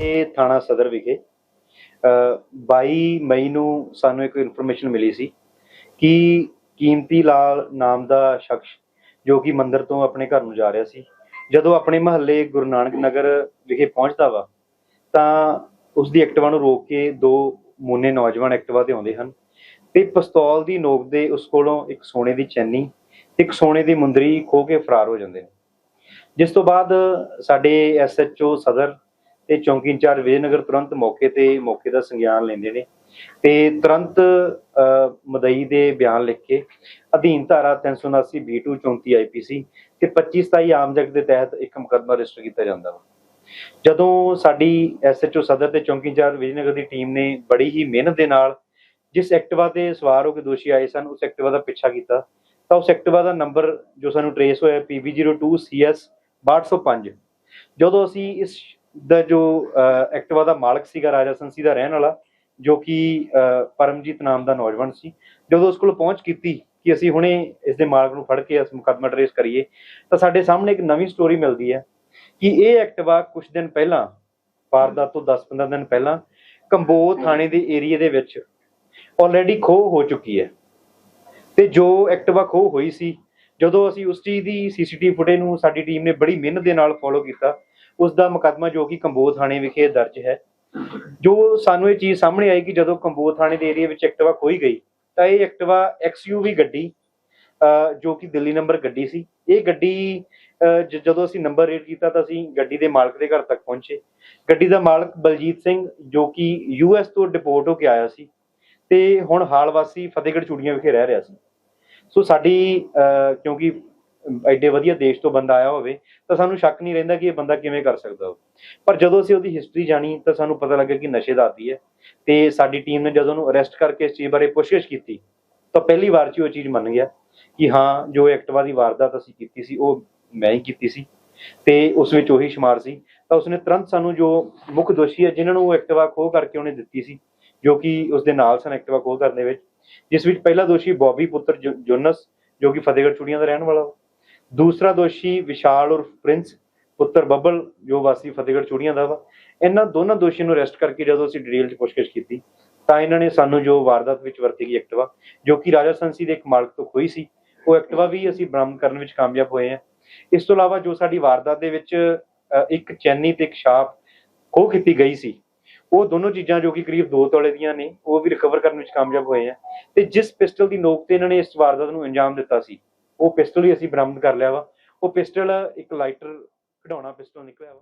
ਇਹ ਥਾਣਾ ਸਦਰ ਵਿਖੇ ਅ, 22 ਮਈ ਨੂੰ ਸਾਨੂੰ ਇੱਕ ਇਨਫੋਰਮੇਸ਼ਨ ਮਿਲੀ ਸੀ ਕਿ ਕੀਮਤੀ ਲਾਲ ਨਾਮ ਦਾ ਸ਼ਖਸ ਜੋ ਕਿ ਮੰਦਰ ਤੋਂ ਆਪਣੇ ਘਰ ਨੂੰ ਜਾ ਰਿਹਾ ਸੀ ਜਦੋਂ ਆਪਣੇ ਮਹੱਲੇ ਗੁਰੂ ਨਾਨਕ ਨਗਰ ਵਿਖੇ ਪਹੁੰਚਦਾ ਵਾ ਤਾਂ ਉਸ ਦੀ ਐਕਟਿਵਾ ਨੂੰ ਰੋਕ ਕੇ ਦੋ ਮੋਨੇ ਨੌਜਵਾਨ ਐਕਟਿਵਾ ਤੇ ਆਉਂਦੇ ਹਨ ਤੇ ਪਿਸਤੌਲ ਦੀ ਨੋਕ ਦੇ ਉਸ ਕੋਲੋਂ ਇੱਕ ਸੋਨੇ ਦੀ ਚੈਨੀ ਤੇ ਇੱਕ ਸੋਨੇ ਦੀ ਮੁੰਦਰੀ ਖੋਹ ਕੇ ਫਰਾਰ ਹੋ ਜਾਂਦੇ ਨੇ। ਜਿਸ ਤੋਂ ਬਾਅਦ ਸਾਡੇ ਐਸਐਚਓ ਸਦਰ ਤੇ ਚੌਂਕੀ ਇੰਚਾਰਜ ਵਿਜੇਨਗਰ ਤੁਰੰਤ ਮੌਕੇ ਤੇ ਮੌਕੇ ਦਾ ਸੰਗਿਆਨ ਲੈਂਦੇ ਨੇ ਤੇ ਤੁਰੰਤ ਮਦਈ ਦੇ ਬਿਆਨ ਲਿਖ ਕੇ ਅਧੀਨ ਧਾਰਾ 379 B2 34 ਆਈਪੀਸੀ ਤੇ 25 27 ਆਮ ਜਗ ਦੇ ਤਹਿਤ ਇੱਕ ਮੁਕੱਦਮਾ ਰਜਿਸਟਰ ਕੀਤਾ ਜਾਂਦਾ ਵਾ। ਜਦੋਂ ਸਾਡੀ ਐਸਐਚਓ ਸਦਰ ਤੇ ਚੌਂਕੀ ਇੰਚਾਰਜ ਵਿਜੇਨਗਰ ਦੀ ਟੀਮ ਨੇ ਬੜੀ ਹੀ ਮਿਹਨਤ ਦੇ ਨਾਲ ਜਿਸ ਐਕਟਿਵਾ ਤੇ ਸਵਾਰ ਹੋ ਕੇ ਦੋਸ਼ੀ ਆਏ ਸਨ, ਉਸ ਐਕਟਿਵਾ ਦਾ ਪਿੱਛਾ ਕੀਤਾ, ਤਾਂ ਉਸ ਐਕਟਿਵਾ ਦਾ ਨੰਬਰ ਜੋ ਸਾਨੂੰ ਟਰੇਸ ਹੋਇਆ PB02CS 6205 ਜਦੋਂ ਅਸੀਂ ਇਸ ਦਾ ਜੋ ਅਹ, ਐਕਟਿਵਾ ਦਾ ਮਾਲਕ ਸੀਗਾ ਰਾਜਾ ਸੰਸੀ ਦਾ ਰਹਿਣ ਵਾਲਾ ਜੋ ਕਿ ਪਰਮਜੀਤ ਨਾਮ ਦਾ ਨੌਜਵਾਨ ਸੀ ਜਦੋਂ ਉਸ ਕੋਲ ਪਹੁੰਚ ਕੀਤੀ ਕਿ ਅਸੀਂ ਹੁਣੇ ਇਸ ਦੇ ਮਾਲਕ ਨੂੰ ਫੜ ਕੇ ਇਸ ਮੁਕੱਦਮਾ ਟਰੇਸ ਕਰੀਏ ਤਾਂ ਸਾਡੇ ਸਾਹਮਣੇ ਇੱਕ ਨਵੀਂ ਸਟੋਰੀ ਮਿਲਦੀ ਹੈ ਕਿ ਇਹ ਐਕਟਿਵਾ ਕੁਝ ਦਿਨ ਪਹਿਲਾਂ ਵਾਰਦਾਤ ਤੋਂ 10-15 ਦਿਨ ਪਹਿਲਾਂ ਕੰਬੋ ਥਾਣੇ ਦੇ ਏਰੀਆ ਦੇ ਵਿੱਚ ਆਲਰੇਡੀ ਖੋਹ ਹੋ ਚੁੱਕੀ ਹੈ। ਤੇ ਜੋ ਐਕਟਿਵਾ ਖੋਹ ਹੋਈ ਸੀ ਜਦੋਂ ਅਸੀਂ ਉਸ ਚੀਜ਼ ਦੀ ਸੀਸੀਟੀਵੀ ਫੁਟੇਜ ਨੂੰ ਸਾਡੀ ਟੀਮ ਨੇ ਬੜੀ ਮਿਹਨਤ ਦੇ ਨਾਲ ਫੋਲੋ ਕੀਤਾ ਉਸ ਦਾ ਮੁਕੱਦਮਾ ਜੋ ਕਿ ਕੰਬੋ ਥਾਣੇ ਵਿਖੇ ਦਰਜ ਹੈ। ਜੋ ਸਾਨੂੰ ਇਹ ਚੀਜ਼ ਸਾਹਮਣੇ ਆਈ ਕਿ ਜਦੋਂ ਕੰਬੋ ਥਾਣੇ ਦੇ ਏਰੀਆ ਵਿੱਚ ਐਕਟਿਵਾ ਖੋਈ ਗਈ, ਤਾਂ ਇਹ ਐਕਟਿਵਾ ਐਕਸਯੂਵੀ ਗੱਡੀ ਜੋ ਕਿ ਦਿੱਲੀ ਨੰਬਰ ਗੱਡੀ ਸੀ। ਇਹ ਗੱਡੀ ਜਦੋਂ ਅਸੀਂ ਨੰਬਰ ਰੇਟ ਕੀਤਾ ਤਾਂ ਅਸੀਂ ਗੱਡੀ ਦੇ ਮਾਲਕ ਦੇ ਘਰ ਤੱਕ ਪਹੁੰਚੇ। ਗੱਡੀ ਦਾ ਮਾਲਕ ਬਲਜੀਤ ਸਿੰਘ, ਜੋ ਕਿ ਯੂਐਸ ਤੋਂ ਡਿਪੋਰਟ ਹੋ ਕੇ ਆਇਆ ਸੀ ਤੇ ਹੁਣ ਹਾਲ ਵਾਸੀ ਫਤਿਹਗੜ੍ਹ ਚੂੜੀਆਂ ਵਿਖੇ ਰਹਿ ਰਿਹਾ ਸੀ। ਸੋ ਸਾਡੀ ਕਿਉਂਕਿ ਐਡੇ ਵਧੀਆ ਦੇਸ਼ ਤੋਂ ਬੰਦਾ ਆਇਆ ਹੋਵੇ, ਤਾਂ ਸਾਨੂੰ ਸ਼ੱਕ ਨਹੀਂ ਰਹਿੰਦਾ ਕਿ ਇਹ ਬੰਦਾ ਕਿਵੇਂ ਕਰ ਸਕਦਾ ਹੋ ਪਰ ਜਦੋਂ ਅਸੀਂ ਉਹਦੀ ਹਿਸਟਰੀ ਜਾਣੀ, ਤਾਂ ਸਾਨੂੰ ਪਤਾ ਲੱਗਾ ਕਿ ਨਸ਼ੇ ਦਾ ਆਦੀ ਹੈ। ਤੇ ਸਾਡੀ ਟੀਮ ਨੇ ਜਦੋਂ ਉਹਨੂੰ ਅਰੈਸਟ ਕਰਕੇ ਇਸ ਚੀਜ਼ ਬਾਰੇ ਪੁੱਛਗਿੱਛ ਕੀਤੀ, ਤਾਂ ਪਹਿਲੀ ਵਾਰ 'ਚ ਹੀ ਉਹ ਚੀਜ਼ ਮੰਨ ਗਿਆ ਕਿ ਹਾਂ, ਜੋ ਐਕਟਿਵਾ ਦੀ ਵਾਰਦਾਤ ਅਸੀਂ ਕੀਤੀ ਸੀ, ਉਹ ਮੈਂ ਹੀ ਕੀਤੀ ਸੀ। ਤੇ ਉਸ ਵਿੱਚ ਉਹੀ ਸ਼ੁਮਾਰ ਸੀ। ਤਾਂ ਉਸਨੇ ਤੁਰੰਤ ਸਾਨੂੰ ਜੋ ਮੁੱਖ ਦੋਸ਼ੀ ਹੈ, ਜਿਨ੍ਹਾਂ ਨੂੰ ਉਹ ਐਕਟਿਵਾ ਖੋਹ ਕਰਕੇ ਉਹਨੇ ਦਿੱਤੀ ਸੀ, ਜੋ ਕਿ ਉਸਦੇ ਨਾਲ ਸਨ ਐਕਟਿਵਾ ਖੋਹ ਕਰਨ ਦੇ ਵਿੱਚ, ਜਿਸ ਵਿੱਚ ਪਹਿਲਾ ਦੋਸ਼ੀ ਬੌਬੀ ਪੁੱਤਰ ਜੋਨਸ, ਜੋ ਕਿ ਫਤਿਹਗੜ੍ਹ ਚੂੜੀਆਂ ਦਾ ਰਹਿਣ ਵਾਲਾ ਦੂਸਰਾ ਦੋਸ਼ੀ ਵਿਸ਼ਾਲ ਉਰਫ ਪ੍ਰਿੰਸ, ਪੁੱਤਰ ਬੱਬਲ, ਜੋ ਵਾਸੀ ਫਤਿਹਗੜ੍ਹ ਚੂੜੀਆਂ ਦਾ ਵਾ। ਇਹਨਾਂ ਦੋਨਾਂ ਦੋਸ਼ੀਆਂ ਨੂੰ ਅਰੈਸਟ ਕਰਕੇ ਜਦੋਂ ਅਸੀਂ ਡਿਟੇਲ 'ਚ ਪੁੱਛਗਿੱਛ ਕੀਤੀ, ਤਾਂ ਇਹਨਾਂ ਨੇ ਸਾਨੂੰ ਜੋ ਵਾਰਦਾਤ ਵਿੱਚ ਵਰਤੀ ਗਈ ਐਕਟਿਵਾ, ਜੋ ਕਿ ਰਾਜਾ ਸੰਸੀ ਦੇ ਇੱਕ ਮਾਲਕ ਤੋਂ ਖੋਈ ਸੀ, ਉਹ ਐਕਟਿਵਾ ਵੀ ਅਸੀਂ ਬਰਾਮਦ ਕਰਨ ਵਿੱਚ ਕਾਮਯਾਬ ਹੋਏ ਹਾਂ। ਇਸ ਤੋਂ ਇਲਾਵਾ ਜੋ ਸਾਡੀ ਵਾਰਦਾਤ ਦੇ ਵਿੱਚ ਇੱਕ ਚੈਨੀ ਤੇ ਇੱਕ ਛਾਪ ਖੋਹ ਕੀਤੀ ਗਈ ਸੀ, ਉਹ ਦੋਨੋਂ ਚੀਜ਼ਾਂ ਜੋ ਕਿ ਕਰੀਬ 2 ਤੋਲੇ ਦੀਆਂ ਨੇ, ਉਹ ਵੀ ਰਿਕਵਰ ਕਰਨ ਵਿੱਚ ਕਾਮਯਾਬ ਹੋਏ ਆ ਤੇ ਜਿਸ ਪਿਸਟਲ ਦੀ ਨੋਕ ਤੇ ਇਹਨਾਂ ਨੇ ਇਸ ਵਾਰਦਾਤ ਨੂੰ ਅੰਜਾਮ ਦਿੱਤਾ ਸੀ ਉਹ ਪਿਸਟਲ ਹੀ ਅਸੀਂ ਬਰਾਮਦ ਕਰ ਲਿਆ ਵਾ। ਉਹ ਪਿਸਟਲ ਇੱਕ ਲਾਈਟਰ ਕਢਾਉਣਾ ਪਿਸਟਲ ਨਿਕਲਿਆ ਵਾ।